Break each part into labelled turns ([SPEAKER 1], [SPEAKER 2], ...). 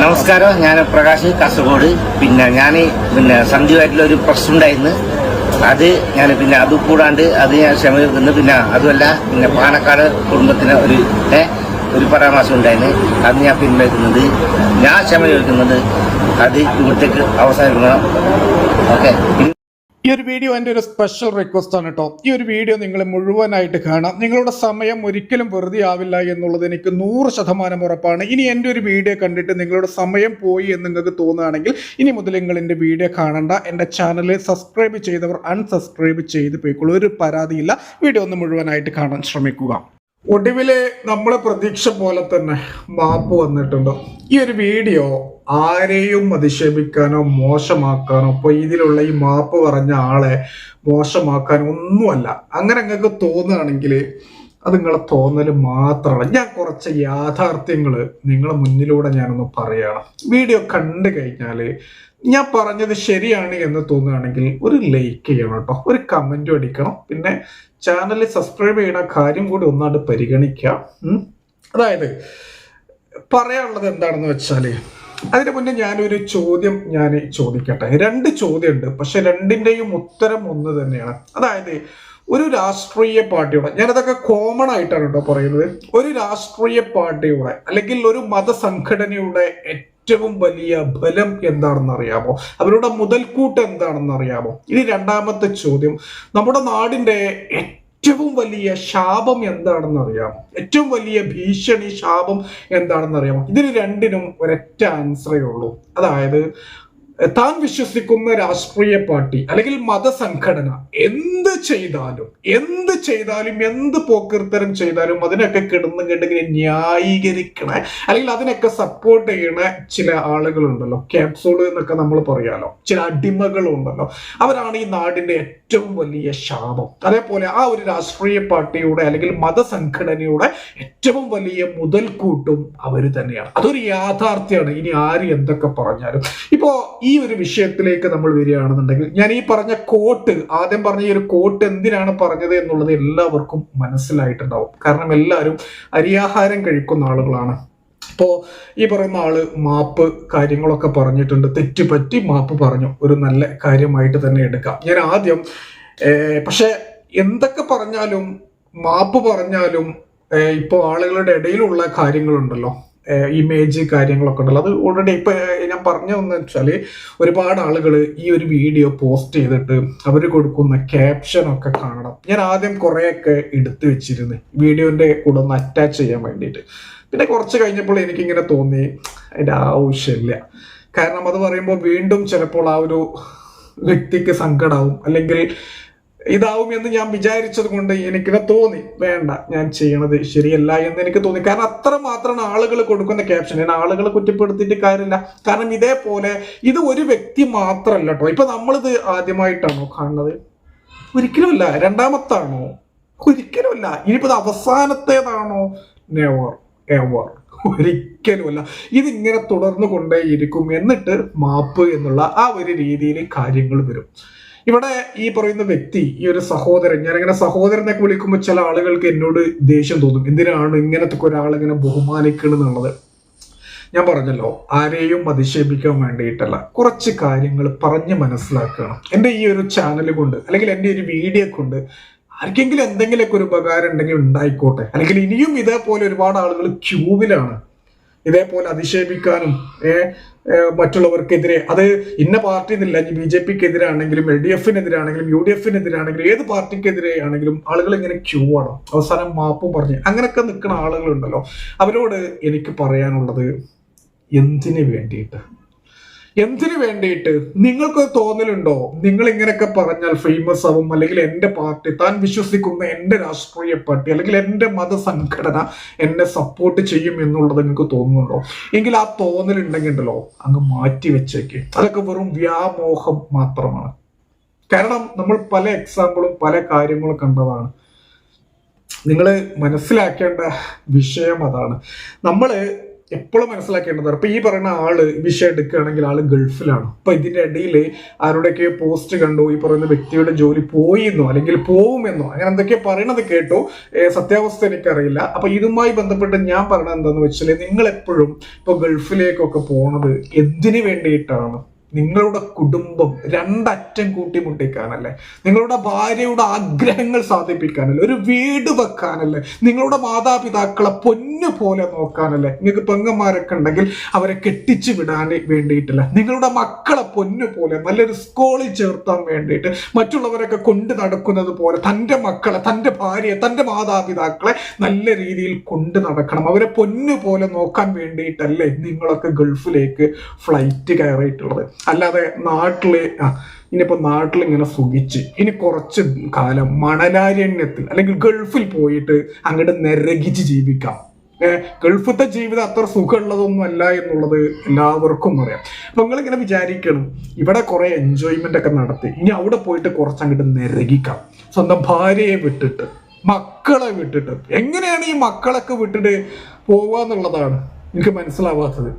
[SPEAKER 1] നമസ്കാരം. ഞാൻ പ്രകാശ് കാസർഗോഡ്. പിന്നെ ഞാൻ പിന്നെ സന്ധ്യമായിട്ടുള്ള ഒരു പ്രശ്നം ഉണ്ടായിരുന്നു. അത് ഞാൻ പിന്നെ അത് കൂടാണ്ട് അത് ഞാൻ ക്ഷമ തീർക്കുന്നു പിന്നെ അതുമല്ല പിന്നെ പാണക്കാട് കുടുംബത്തിന് ഒരു ഒരു പരാമർശം ഉണ്ടായിരുന്നു. അത് ഞാൻ പിൻവലിക്കുന്നത്. ഞാൻ ക്ഷമ ചോദിക്കുന്നത് അത് ഇവിടത്തേക്ക് അവസാനിക്കണം ഓക്കെ.
[SPEAKER 2] ഈ ഒരു വീഡിയോ എന്റെ ഒരു സ്പെഷ്യൽ റിക്വസ്റ്റ് ആണ് കേട്ടോ ഈ ഒരു വീഡിയോ നിങ്ങൾ മുഴുവനായിട്ട് കാണാം. നിങ്ങളുടെ സമയം ഒരിക്കലും വെറുതെ ആവില്ല എന്നുള്ളത് എനിക്ക് നൂറ് ശതമാനം ഉറപ്പാണ്. ഇനി എന്റെ ഒരു വീഡിയോ കണ്ടിട്ട് നിങ്ങളുടെ സമയം പോയി എന്ന് നിങ്ങൾക്ക് തോന്നുകയാണെങ്കിൽ ഇനി മുതൽ നിങ്ങൾ എന്റെ വീഡിയോ കാണണ്ട. എന്റെ ചാനൽ സബ്സ്ക്രൈബ് ചെയ്തവർ അൺസബ്സ്ക്രൈബ് ചെയ്ത് പോയിക്കോളൂ. ഒരു പരാതിയില്ല. വീഡിയോ ഒന്ന് മുഴുവനായിട്ട് കാണാൻ ശ്രമിക്കുക. ഒടുവിലെ നമ്മളെ പ്രതീക്ഷ പോലെ തന്നെ മാപ്പ് വന്നിട്ടുണ്ടോ. ഈ ഒരു വീഡിയോ ആരെയും അധിക്ഷേപിക്കാനോ മോശമാക്കാനോ ഇപ്പൊ ഇതിലുള്ള ഈ മാപ്പ് പറഞ്ഞ ആളെ മോശമാക്കാനോ ഒന്നുമല്ല. അങ്ങനെ നിങ്ങൾക്ക് തോന്നുകയാണെങ്കിൽ അത് നിങ്ങളെ തോന്നൽ മാത്രമാണ് ഞാൻ കുറച്ച് യാഥാർത്ഥ്യങ്ങൾ നിങ്ങളെ മുന്നിലൂടെ ഞാനൊന്ന് പറയണം. വീഡിയോ കണ്ടു കഴിഞ്ഞാൽ ഞാൻ പറഞ്ഞത് ശരിയാണ് എന്ന് തോന്നുകയാണെങ്കിൽ ഒരു ലൈക്ക് ചെയ്യണം കേട്ടോ. ഒരു കമന്റും അടിക്കണം. പിന്നെ ചാനൽ സബ്സ്ക്രൈബ് ചെയ്യണ കാര്യം കൂടി ഒന്നാണ്ട് പരിഗണിക്കാം ഉം. അതായത് പറയാനുള്ളത് എന്താണെന്ന് വെച്ചാൽ അതിന് മുന്നേ ഞാനൊരു ചോദ്യം ഞാൻ ചോദിക്കട്ടെ. രണ്ട് ചോദ്യമുണ്ട്. പക്ഷെ രണ്ടിന്റെയും ഉത്തരം ഒന്ന് തന്നെയാണ്. അതായത് ഒരു രാഷ്ട്രീയ പാർട്ടിയുടെ ഞാനതൊക്കെ കോമൺ ആയിട്ടാണ് കേട്ടോ പറയുന്നത്. ഒരു രാഷ്ട്രീയ പാർട്ടിയുടെ അല്ലെങ്കിൽ ഒരു മതസംഘടനയുടെ ഏറ്റവും വലിയ ബലം എന്താണെന്ന് അറിയാമോ അവരുടെ മുതൽക്കൂട്ട് എന്താണെന്ന് അറിയാമോ ഇനി രണ്ടാമത്തെ ചോദ്യം. നമ്മുടെ നാടിന്റെ ഏറ്റവും വലിയ ശാപം എന്താണെന്ന് അറിയാമോ ഏറ്റവും വലിയ ഭീഷണി ശാപം എന്താണെന്ന് അറിയാമോ ഇതിന് രണ്ടിനും ഒരൊറ്റ ആൻസറേ ഉള്ളൂ. അതായത് താൻ വിശ്വസിക്കുന്ന രാഷ്ട്രീയ പാർട്ടി അല്ലെങ്കിൽ മതസംഘടന ചെയ്താലും എന്ത് ചെയ്താലും എന്ത് പോക്കിർത്തരം ചെയ്താലും അതിനൊക്കെ കിടന്ന് കണ്ടിങ്ങനെ ന്യായീകരിക്കണ. അല്ലെങ്കിൽ അതിനൊക്കെ സപ്പോർട്ട് ചെയ്യണ ചില ആളുകളുണ്ടല്ലോ. ക്യാപ്സൂൾ എന്നൊക്കെ നമ്മൾ പറയാലോ. ചില അടിമകളുണ്ടല്ലോ. അവരാണ് ഈ നാടിന്റെ ഏറ്റവും വലിയ ശാപം. അതേപോലെ ആ ഒരു രാഷ്ട്രീയ പാർട്ടിയുടെ അല്ലെങ്കിൽ മതസംഘടനയുടെ ഏറ്റവും വലിയ മുതൽക്കൂട്ടും അവർ തന്നെയാണ്. അതൊരു യാഥാർത്ഥ്യമാണ്. ഇനി ആര് എന്തൊക്കെ പറഞ്ഞാലും. ഇപ്പോ ഈ ഒരു വിഷയത്തിലേക്ക് നമ്മൾ വരികയാണെന്നുണ്ടെങ്കിൽ ഞാൻ ഈ പറഞ്ഞ കോട്ട് ആദ്യം പറഞ്ഞ ഈ ഒരു കോട്ട് എന്തിനാണ് പറഞ്ഞത് എന്നുള്ളത് എല്ലാവർക്കും മനസ്സിലായിട്ടുണ്ടാവും. കാരണം എല്ലാവരും അരിയാഹാരം കഴിക്കുന്ന ആളുകളാണ്. അപ്പോൾ ഈ പറയുന്ന ആൾ മാപ്പ് കാര്യങ്ങളൊക്കെ പറഞ്ഞിട്ടുണ്ട്. തെറ്റുപറ്റി മാപ്പ് പറഞ്ഞു. ഒരു നല്ല കാര്യമായിട്ട് തന്നെ എടുക്കാം. ഞാൻ ആദ്യം പക്ഷേ എന്തൊക്കെ പറഞ്ഞാലും മാപ്പ് പറഞ്ഞാലും ഇപ്പോൾ ഇപ്പോ ആളുകളുടെ ഇടയിലുള്ള കാര്യങ്ങളുണ്ടല്ലോ. ഇമേജ് കാര്യങ്ങളൊക്കെ ഉണ്ടല്ലോ. അത് ഓൾറെഡി ഇപ്പൊ ഞാൻ പറഞ്ഞതെന്ന് വെച്ചാൽ ഒരുപാട് ആളുകൾ ഈ ഒരു വീഡിയോ പോസ്റ്റ് ചെയ്തിട്ട് അവർ കൊടുക്കുന്ന ക്യാപ്ഷൻ ഒക്കെ കാണണം. ഞാൻ ആദ്യം കുറെയൊക്കെ എടുത്തു വെച്ചിരുന്നു. വീഡിയോന്റെ കൂടെ ഒന്ന് അറ്റാച്ച് ചെയ്യാൻ വേണ്ടിയിട്ട്. പിന്നെ കുറച്ച് കഴിഞ്ഞപ്പോൾ എനിക്കിങ്ങനെ തോന്നി അതിന്റെ ആവശ്യമില്ല. കാരണം അത് പറയുമ്പോൾ വീണ്ടും ചിലപ്പോൾ ആ ഒരു വ്യക്തിക്ക് സങ്കടാവും. അല്ലെങ്കിൽ ഇതാവും എന്ന് ഞാൻ വിചാരിച്ചത് കൊണ്ട് എനിക്കിനെ തോന്നി. വേണ്ട ഞാൻ ചെയ്യണത് ശരിയല്ല എന്ന് എനിക്ക് തോന്നി. കാരണം അത്ര മാത്രമാണ് ആളുകൾ കൊടുക്കുന്ന ക്യാപ്ഷൻ ഞാൻ ആളുകളെ കുറ്റപ്പെടുത്തിയിട്ട് കാര്യമില്ല. കാരണം ഇതേപോലെ ഇത് ഒരു വ്യക്തി മാത്രമല്ല കേട്ടോ ഇപ്പൊ നമ്മളിത് ആദ്യമായിട്ടാണോ കാണുന്നത്? ഒരിക്കലുമല്ല രണ്ടാമത്താണോ? ഒരിക്കലുമല്ല. ഇനിയിപ്പോ അവസാനത്തേതാണോ? നെവർ എവർ ഒരിക്കലുമല്ല. ഇതിങ്ങനെ തുടർന്നു കൊണ്ടേയിരിക്കും എന്നിട്ട് മാപ്പ് എന്നുള്ള ആ ഒരു രീതിയിൽ കാര്യങ്ങൾ വരും. ഇവിടെ ഈ പറയുന്ന വ്യക്തി ഈ ഒരു സഹോദരൻ ഞാനിങ്ങനെ സഹോദരനൊക്കെ വിളിക്കുമ്പോൾ ചില ആളുകൾക്ക് എന്നോട് ദേഷ്യം തോന്നും. എന്തിനാണ് ഇങ്ങനത്തെ ഒരാളിങ്ങനെ ബഹുമാനിക്കണമെന്നുള്ളത് ഞാൻ പറഞ്ഞല്ലോ ആരെയും അധിക്ഷേപിക്കാൻ വേണ്ടിയിട്ടല്ല. കുറച്ച് കാര്യങ്ങൾ പറഞ്ഞ് മനസ്സിലാക്കണം. എന്റെ ഈ ഒരു ചാനൽ കൊണ്ട് അല്ലെങ്കിൽ എന്റെ ഒരു വീഡിയോ കൊണ്ട് ആർക്കെങ്കിലും എന്തെങ്കിലുമൊക്കെ ഒരു ഉപകാരം ഉണ്ടെങ്കിൽ ഉണ്ടായിക്കോട്ടെ. അല്ലെങ്കിൽ ഇനിയും ഇതേപോലെ ഒരുപാട് ആളുകൾ ക്യൂവിലാണ്. ഇതേപോലെ അധിക്ഷേപിക്കാനും മറ്റുള്ളവർക്കെതിരെ. അത് ഇന്ന പാർട്ടി എന്നില്ല ബി ജെ പിക്ക് എതിരാണെങ്കിലും എൽ ഡി എഫിനെതിരാണെങ്കിലും യു ഡി എഫിനെതിരാണെങ്കിലും ഏത് പാർട്ടിക്കെതിരെ ആണെങ്കിലും ആളുകൾ ഇങ്ങനെ ക്യൂ ആണ്. അവസാനം മാപ്പും പറഞ്ഞ്. അങ്ങനെയൊക്കെ നിൽക്കുന്ന ആളുകളുണ്ടല്ലോ. അവരോട് എനിക്ക് പറയാനുള്ളത് എന്തിനു വേണ്ടിയിട്ട്? എന്തിനു വേണ്ടിയിട്ട്? നിങ്ങൾക്ക് തോന്നലുണ്ടോ? നിങ്ങൾ ഇങ്ങനെയൊക്കെ പറഞ്ഞാൽ ഫേമസ് ആവും അല്ലെങ്കിൽ എന്റെ പാർട്ടി താൻ വിശ്വസിക്കുന്ന എന്റെ രാഷ്ട്രീയ പാർട്ടി അല്ലെങ്കിൽ എന്റെ മതസംഘടന എന്നെ സപ്പോർട്ട് ചെയ്യും എന്നുള്ളത് നിങ്ങൾക്ക് തോന്നുന്നുണ്ടോ? എങ്കിൽ ആ തോന്നലുണ്ടെങ്കിൽ ഉണ്ടല്ലോ അങ്ങ് മാറ്റി വെച്ചേക്ക്. അതൊക്കെ വെറും വ്യാമോഹം മാത്രമാണ്. കാരണം നമ്മൾ പല എക്സാമ്പിളും പല കാര്യങ്ങളും കണ്ടതാണ്. നിങ്ങൾ മനസ്സിലാക്കേണ്ട വിഷയം അതാണ്. നമ്മൾ എപ്പോഴും മനസ്സിലാക്കേണ്ടത് അപ്പൊ ഈ പറയുന്ന ആൾ വിഷയം എടുക്കുകയാണെങ്കിൽ ആൾ ഗൾഫിലാണ്. അപ്പൊ ഇതിന്റെ ഇടയിൽ ആരുടെയൊക്കെ പോസ്റ്റ് കണ്ടു ഈ പറയുന്ന വ്യക്തിയുടെ ജോലി പോയിന്നോ അല്ലെങ്കിൽ പോവുമെന്നോ അങ്ങനെ എന്തൊക്കെയോ പറയണത് കേട്ടോ സത്യാവസ്ഥ എനിക്കറിയില്ല. അപ്പൊ ഇതുമായി ബന്ധപ്പെട്ട് ഞാൻ പറയണത് എന്താന്ന് വെച്ചാൽ നിങ്ങൾ എപ്പോഴും ഇപ്പൊ ഗൾഫിലേക്കൊക്കെ പോണത് എന്തിനു വേണ്ടിയിട്ടാണ്? നിങ്ങളുടെ കുടുംബം രണ്ടറ്റം കൂട്ടിമുട്ടിക്കാനല്ലേ? നിങ്ങളുടെ ഭാര്യയുടെ ആഗ്രഹങ്ങൾ സാധിപ്പിക്കാനല്ലേ? ഒരു വീട് വെക്കാനല്ലേ? നിങ്ങളുടെ മാതാപിതാക്കളെ പൊന്നു പോലെ നോക്കാനല്ലേ? നിങ്ങൾക്ക് പെങ്ങന്മാരൊക്കെ ഉണ്ടെങ്കിൽ അവരെ കെട്ടിച്ചു വിടാൻ വേണ്ടിയിട്ടല്ല? നിങ്ങളുടെ മക്കളെ പൊന്നു പോലെ നല്ലൊരു സ്കൂളിൽ ചേർത്താൻ വേണ്ടിയിട്ട് മറ്റുള്ളവരൊക്കെ കൊണ്ടു നടക്കുന്നത് പോലെ തന്റെ മക്കളെ തന്റെ ഭാര്യയെ തന്റെ മാതാപിതാക്കളെ നല്ല രീതിയിൽ കൊണ്ടു നടക്കണം. അവരെ പൊന്നു പോലെ നോക്കാൻ വേണ്ടിയിട്ടല്ലേ നിങ്ങളൊക്കെ ഗൾഫിലേക്ക് ഫ്ലൈറ്റ് കയറിയിട്ടുള്ളത്. അല്ലാതെ നാട്ടിൽ ആ, ഇനിയിപ്പോ നാട്ടിൽ ഇങ്ങനെ സുഖിച്ച് ഇനി കുറച്ച് കാലം മണലാരണ്യത്തിൽ അല്ലെങ്കിൽ ഗൾഫിൽ പോയിട്ട് അങ്ങോട്ട് നിരകിച്ച് ജീവിക്കാം. ഗൾഫത്തെ ജീവിതം അത്ര സുഖമുള്ളതൊന്നും അല്ല എന്നുള്ളത് എല്ലാവർക്കും അറിയാം. അപ്പൊ നിങ്ങൾ ഇങ്ങനെ വിചാരിക്കണം ഇവിടെ കുറെ എൻജോയ്മെന്റ് ഒക്കെ നടത്തി ഇനി അവിടെ പോയിട്ട് കുറച്ച് അങ്ങോട്ട് നിരകിക്കാം. സ്വന്തം ഭാര്യയെ വിട്ടിട്ട് മക്കളെ വിട്ടിട്ട്. എങ്ങനെയാണ് ഈ മക്കളൊക്കെ വിട്ടിട്ട് പോവാന്നുള്ളതാണ് എനിക്ക് മനസ്സിലാവാത്തത്.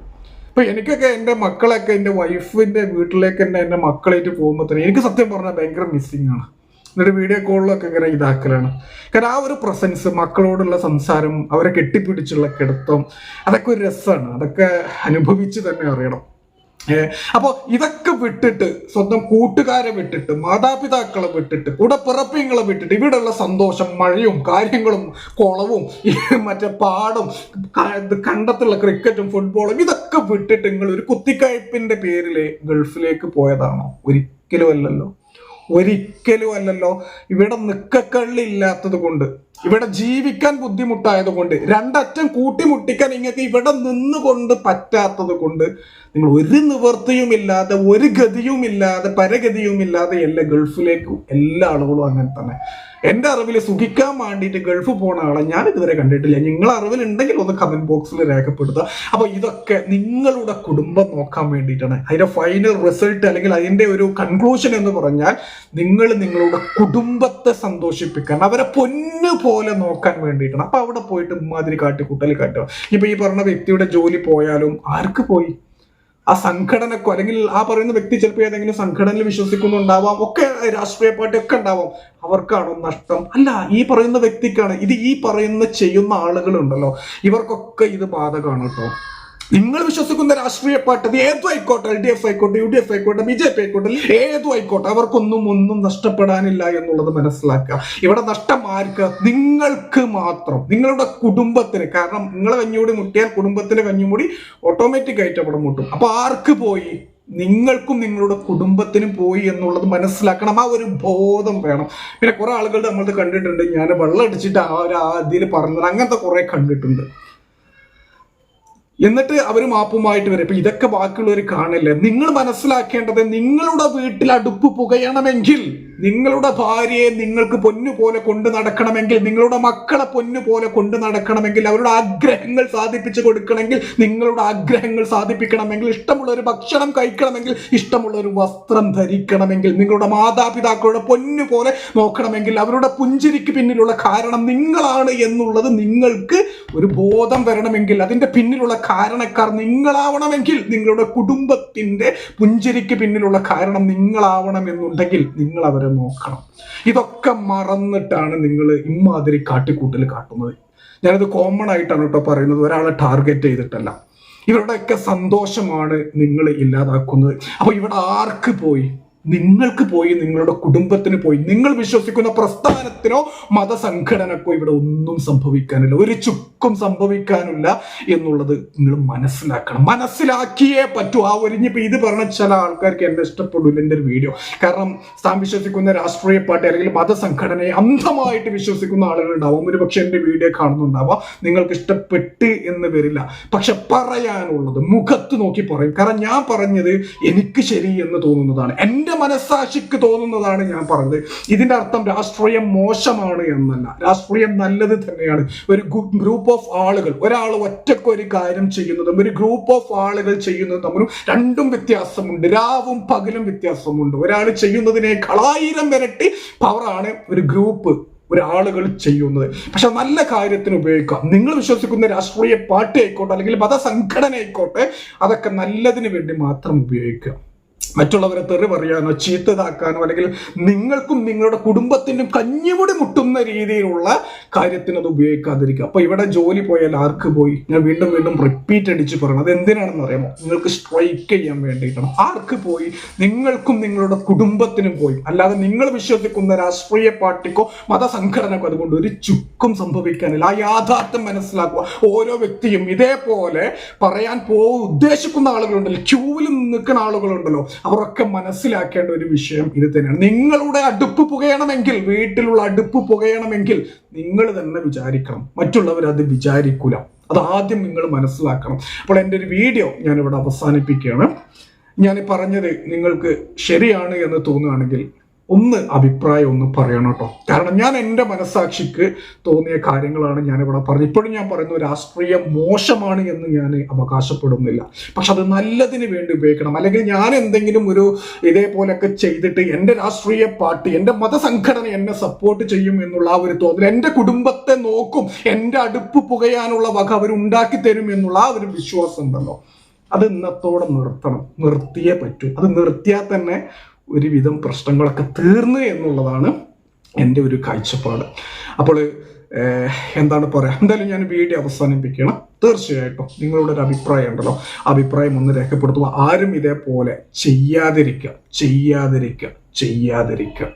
[SPEAKER 2] ഇപ്പൊ എനിക്കൊക്കെ എന്റെ മക്കളൊക്കെ എന്റെ വൈഫിന്റെ വീട്ടിലേക്ക് തന്നെ എന്റെ മക്കളായിട്ട് പോകുമ്പോൾ തന്നെ എനിക്ക് സത്യം പറഞ്ഞാൽ ഭയങ്കര മിസ്സിങ് ആണ്. എന്നിട്ട് വീഡിയോ കോളിലൊക്കെ ഇങ്ങനെ ഇതാക്കലാണ്. കാരണം ആ ഒരു പ്രസൻസ് മക്കളോടുള്ള സംസാരം അവരെ കെട്ടിപ്പിടിച്ചുള്ള കിടത്തം അതൊക്കെ ഒരു രസമാണ് അതൊക്കെ അനുഭവിച്ച് തന്നെ അറിയണം. അപ്പൊ ഇതൊക്കെ വിട്ടിട്ട് സ്വന്തം കൂട്ടുകാരെ വിട്ടിട്ട് മാതാപിതാക്കളെ വിട്ടിട്ട് കൂടെ പിറപ്പിങ്ങളെ വിട്ടിട്ട് ഇവിടെയുള്ള സന്തോഷം മഴയും കാര്യങ്ങളും കുളവും മറ്റേ പാടും കണ്ടത്തുള്ള ക്രിക്കറ്റും ഫുട്ബോളും ഇതൊക്കെ വിട്ടിട്ട് നിങ്ങൾ ഒരു കുത്തിക്കയപ്പിന്റെ പേരിൽ ഗൾഫിലേക്ക് പോയതാണോ? ഒരിക്കലും അല്ലല്ലോ. ഒരിക്കലും അല്ലല്ലോ. ഇവിടെ നിക്കക്കള്ളില്ലാത്തത് കൊണ്ട് ഇവിടെ ജീവിക്കാൻ ബുദ്ധിമുട്ടായത് കൊണ്ട് രണ്ടറ്റം കൂട്ടിമുട്ടിക്കാൻ നിങ്ങൾക്ക് ഇവിടെ നിന്നുകൊണ്ട് പറ്റാത്തത് കൊണ്ട് നിങ്ങൾ ഒരു നിവൃത്തിയുമില്ലാതെ ഒരു ഗതിയുമില്ലാതെ പരഗതിയുമില്ലാതെ എല്ലാ ഗൾഫിലേക്കും എല്ലാ ആളുകളും അങ്ങനെ തന്നെ. എന്റെ അറിവിൽ സുഖിക്കാൻ വേണ്ടിയിട്ട് ഗൾഫ് പോണ ആളെ ഞാൻ ഇതുവരെ കണ്ടിട്ടില്ല. നിങ്ങളെ അറിവിലുണ്ടെങ്കിൽ ഒന്ന് കമന്റ് ബോക്സിൽ രേഖപ്പെടുത്തുക. അപ്പൊ ഇതൊക്കെ നിങ്ങളുടെ കുടുംബം നോക്കാൻ വേണ്ടിയിട്ടാണ്. അതിന്റെ ഫൈനൽ റിസൾട്ട് അല്ലെങ്കിൽ അതിന്റെ ഒരു കൺക്ലൂഷൻ എന്ന് പറഞ്ഞാൽ നിങ്ങൾ നിങ്ങളുടെ കുടുംബത്തെ സന്തോഷിപ്പിക്കാൻ അവരെ പൊന്നു പോലെ നോക്കാൻ വേണ്ടിയിട്ടാണ്. അപ്പൊ അവിടെ പോയിട്ട് ഇമാതിരി കാട്ടിക്കൂട്ടൽ കാട്ടുക. ഇപ്പൊ ഈ പറഞ്ഞ വ്യക്തിയുടെ ജോലി പോയാലും ആർക്ക് പോയി? ആ സംഘടനക്കോ അല്ലെങ്കിൽ ആ പറയുന്ന വ്യക്തി ചിലപ്പോൾ ഏതെങ്കിലും സംഘടനയിൽ വിശ്വസിക്കുന്നുണ്ടാവാം ഒക്കെ രാഷ്ട്രീയ പാർട്ടി ഒക്കെ ഉണ്ടാവാം. അവർക്കാണോ നഷ്ടം? അല്ല ഈ പറയുന്ന വ്യക്തിക്കാണ് ഇത് ഈ പറയുന്ന ചെയ്യുന്ന ആളുകളുണ്ടല്ലോ. ഇവർക്കൊക്കെ ഇത് ബാധകമാണ് കേട്ടോ. നിങ്ങൾ വിശ്വസിക്കുന്ന രാഷ്ട്രീയ പാർട്ടി ഏതു ആയിക്കോട്ടെ എൽ ഡി എഫ് ആയിക്കോട്ടെ യു ഡി എഫ് ആയിക്കോട്ടെ ബി ജെ പി ആയിക്കോട്ടെ ഏതും ആയിക്കോട്ടെ അവർക്കൊന്നും ഒന്നും നഷ്ടപ്പെടാനില്ല എന്നുള്ളത് മനസ്സിലാക്കുക. ഇവിടെ നഷ്ടം ആർക്ക്? നിങ്ങൾക്ക് മാത്രം. നിങ്ങളുടെ കുടുംബത്തിന്. കാരണം നിങ്ങളെ കഞ്ഞുകൂടി മുട്ടിയാൽ കുടുംബത്തിന് കഞ്ഞുകൂടി ഓട്ടോമാറ്റിക് ആയിട്ട് അവിടെ മുട്ടും. അപ്പൊ ആർക്ക് പോയി? നിങ്ങൾക്കും നിങ്ങളുടെ കുടുംബത്തിനും പോയി എന്നുള്ളത് മനസ്സിലാക്കണം. ആ ഒരു ബോധം വേണം. പിന്നെ കുറെ ആളുകൾ നമ്മൾ കണ്ടിട്ടുണ്ട്. ഞാൻ വെള്ളം അടിച്ചിട്ട് ആ ഒരു അതിൽ പറഞ്ഞത്. അങ്ങനത്തെ കുറെ കണ്ടിട്ടുണ്ട്. എന്നിട്ട് അവർ മാപ്പുമായിട്ട് വരും. ഇപ്പൊ ഇതൊക്കെ ബാക്കിയുള്ളവർ കാണില്ലേ? നിങ്ങൾ മനസ്സിലാക്കേണ്ടത് നിങ്ങളുടെ വീട്ടിൽ അടുപ്പ് പുകയണമെങ്കിൽ നിങ്ങളുടെ ഭാര്യയെ നിങ്ങൾക്ക് പൊന്നു പോലെ കൊണ്ടു നടക്കണമെങ്കിൽ നിങ്ങളുടെ മക്കളെ പൊന്നു പോലെ കൊണ്ടു നടക്കണമെങ്കിൽ അവരുടെ ആഗ്രഹങ്ങൾ സാധിപ്പിച്ചു കൊടുക്കണമെങ്കിൽ നിങ്ങളുടെ ആഗ്രഹങ്ങൾ സാധിപ്പിക്കണമെങ്കിൽ ഇഷ്ടമുള്ള ഒരു ഭക്ഷണം കഴിക്കണമെങ്കിൽ ഇഷ്ടമുള്ള ഒരു വസ്ത്രം ധരിക്കണമെങ്കിൽ നിങ്ങളുടെ മാതാപിതാക്കളുടെ പൊന്നു പോലെ നോക്കണമെങ്കിൽ അവരുടെ പുഞ്ചിരിക്ക് പിന്നിലുള്ള കാരണം നിങ്ങളാണ് എന്നുള്ളത് നിങ്ങൾക്ക് ഒരു ബോധം വരണമെങ്കിൽ അതിന്റെ പിന്നിലുള്ള കാരണക്കാർ നിങ്ങളാവണമെങ്കിൽ നിങ്ങളുടെ കുടുംബത്തിന്റെ പുഞ്ചിരിക്ക് പിന്നിലുള്ള കാരണം നിങ്ങളാവണം എന്നുണ്ടെങ്കിൽ നിങ്ങൾ അവരെ നോക്കണം. ഇതൊക്കെ മറന്നിട്ടാണ് നിങ്ങൾ ഇമ്മാതിരി കാട്ടിക്കൂട്ടൽ കാട്ടുന്നത്. ഞാനത് കോമൺ ആയിട്ടാണ് കേട്ടോ പറയുന്നത്. ഒരാളെ ടാർഗറ്റ് ചെയ്തിട്ടല്ല. ഇവരുടെയൊക്കെ സന്തോഷമാണ് നിങ്ങൾ ഇല്ലാതാക്കുന്നത്. അപ്പോൾ ഇവിടെ ആർക്ക് പോയി? നിങ്ങൾക്ക് പോയി നിങ്ങളുടെ കുടുംബത്തിന് പോയി നിങ്ങൾ വിശ്വസിക്കുന്ന പ്രസ്ഥാനത്തിനോ മതസംഘടനക്കോ ഇവിടെ ഒന്നും സംഭവിക്കാനില്ല. ഒരു ചുക്കും സംഭവിക്കാനില്ല എന്നുള്ളത് നിങ്ങൾ മനസ്സിലാക്കണം. മനസ്സിലാക്കിയേ പറ്റൂ. ആ ഒരിഞ്ഞിപ്പോൾ ഇത് പറഞ്ഞ ചില ആൾക്കാർക്ക് എന്നെ ഇഷ്ടപ്പെടില്ല എന്റെ ഒരു വീഡിയോ. കാരണം താൻ വിശ്വസിക്കുന്ന രാഷ്ട്രീയ പാർട്ടി അല്ലെങ്കിൽ മതസംഘടനയെ അന്ധമായിട്ട് വിശ്വസിക്കുന്ന ആളുകൾ ഉണ്ടാവും ഒരു പക്ഷെ എന്റെ വീഡിയോ കാണുന്നുണ്ടാവാം. നിങ്ങൾക്ക് ഇഷ്ടപ്പെട്ട് എന്ന് വരില്ല. പക്ഷെ പറയാനുള്ളത് മുഖത്ത് നോക്കി പറയും. കാരണം ഞാൻ പറഞ്ഞത് എനിക്ക് ശരി എന്ന് തോന്നുന്നതാണ്. എന്റെ മനസ്സാക്ഷിക്ക് തോന്നുന്നതാണ് ഞാൻ പറഞ്ഞത്. ഇതിന്റെ അർത്ഥം രാഷ്ട്രീയം മോശമാണ് എന്നല്ല. രാഷ്ട്രീയം നല്ലത് തന്നെയാണ്. ഒരു ഗ്രൂപ്പ് ഓഫ് ആളുകൾ ഒരാൾ ഒറ്റയ്ക്ക് ഒരു കാര്യം ചെയ്യുന്നതും ഒരു ഗ്രൂപ്പ് ഓഫ് ആളുകൾ ചെയ്യുന്നതും തമ്മിലും രണ്ടും വ്യത്യാസമുണ്ട്. രാവും പകലും വ്യത്യാസമുണ്ട്. ഒരാൾ ചെയ്യുന്നതിനേക്കാൾ ആയിരം ഇരട്ടി പവറാണ് ഒരു ഗ്രൂപ്പ് ഒരാളുകൾ ചെയ്യുന്നത്. പക്ഷെ നല്ല കാര്യത്തിന് ഉപയോഗിക്കാം. നിങ്ങൾ വിശ്വസിക്കുന്ന രാഷ്ട്രീയ പാർട്ടി ആയിക്കോട്ടെ അല്ലെങ്കിൽ മതസംഘടന ആയിക്കോട്ടെ അതൊക്കെ നല്ലതിന് വേണ്ടി മാത്രം ഉപയോഗിക്കുക മറ്റുള്ളവരെ തെറി പറയാനോ ചീത്തതാക്കാനോ അല്ലെങ്കിൽ നിങ്ങൾക്കും നിങ്ങളുടെ കുടുംബത്തിനും കഞ്ഞിമുടി മുട്ടുന്ന രീതിയിലുള്ള കാര്യത്തിന് അത് ഉപയോഗിക്കാതിരിക്കുക. അപ്പൊ ഇവിടെ ജോലി പോയാൽ ആർക്ക് പോയി? ഞാൻ വീണ്ടും വീണ്ടും റിപ്പീറ്റ് അടിച്ച് പറയണം. അത് എന്തിനാണെന്ന് അറിയാമോ? നിങ്ങൾക്ക് സ്ട്രൈക്ക് ചെയ്യാൻ വേണ്ടിയിട്ടാണ്. ആർക്ക് പോയി? നിങ്ങൾക്കും നിങ്ങളുടെ കുടുംബത്തിനും പോയി. അല്ലാതെ നിങ്ങൾ വിശ്വസിക്കുന്ന രാഷ്ട്രീയ പാർട്ടിക്കോ മതസംഘടനക്കോ അതുകൊണ്ട് ഒരു ചുക്കും സംഭവിക്കാനില്ല. ആ യാഥാർത്ഥ്യം മനസ്സിലാക്കുക. ഓരോ വ്യക്തിയും ഇതേപോലെ പറയാൻ പോ ഉദ്ദേശിക്കുന്ന ആളുകളുണ്ടല്ലോ. ക്യൂവിൽ നിൽക്കുന്ന ആളുകളുണ്ടല്ലോ. അവരൊക്കെ മനസ്സിലാക്കേണ്ട ഒരു വിഷയം ഇത് തന്നെയാണ്. നിങ്ങളുടെ അടുപ്പ് പുകയണമെങ്കിൽ വീട്ടിലുള്ള അടുപ്പ് പുകയണമെങ്കിൽ നിങ്ങൾ തന്നെ വിചാരിക്കണം. മറ്റുള്ളവർ അത് വിചാരിക്കൂല. അത് ആദ്യം നിങ്ങൾ മനസ്സിലാക്കണം. അപ്പോൾ എന്റെ ഒരു വീഡിയോ ഞാനിവിടെ അവസാനിപ്പിക്കുകയാണ്. ഞാൻ പറഞ്ഞത് നിങ്ങൾക്ക് ശരിയാണ് എന്ന് തോന്നുകയാണെങ്കിൽ ഒന്ന് അഭിപ്രായം ഒന്ന് പറയണം കേട്ടോ. കാരണം ഞാൻ എന്റെ മനസാക്ഷിക്ക് തോന്നിയ കാര്യങ്ങളാണ് ഞാനിവിടെ പറഞ്ഞത്. ഇപ്പോഴും ഞാൻ പറയുന്നു രാഷ്ട്രീയം മോശമാണ് എന്ന് ഞാൻ അവകാശപ്പെടുന്നില്ല. പക്ഷെ അത് നല്ലതിന് വേണ്ടി ഉപയോഗിക്കണം. അല്ലെങ്കിൽ ഞാൻ എന്തെങ്കിലും ഒരു ഇതേപോലെയൊക്കെ ചെയ്തിട്ട് എന്റെ രാഷ്ട്രീയ പാർട്ടി എന്റെ മതസംഘടന എന്നെ സപ്പോർട്ട് ചെയ്യും എന്നുള്ള ആ ഒരു തോന്നൽ എന്റെ കുടുംബത്തെ നോക്കും എന്റെ അടുപ്പ് പുകയാനുള്ള വക അവർ ഉണ്ടാക്കി തരും എന്നുള്ള ആ ഒരു വിശ്വാസം ഉണ്ടല്ലോ. അത് ഇന്നത്തോടെ നിർത്തണം. നിർത്തിയേ പറ്റൂ. അത് നിർത്തിയാൽ തന്നെ ഒരുവിധം പ്രശ്നങ്ങളൊക്കെ തീർന്നു എന്നുള്ളതാണ് എന്റെ ഒരു കാഴ്ചപ്പാട്. അപ്പോൾ എന്താണ് പറയുക എന്തായാലും ഞാൻ വീഡിയോ അവസാനിപ്പിക്കണം. തീർച്ചയായിട്ടും നിങ്ങളുടെ ഒരു അഭിപ്രായം ഉണ്ടല്ലോ. അഭിപ്രായം ഒന്ന് രേഖപ്പെടുത്തുക. ആരും ഇതേപോലെ ചെയ്യാതിരിക്കുക. ചെയ്യാതിരിക്കുക. ചെയ്യാതിരിക്കുക.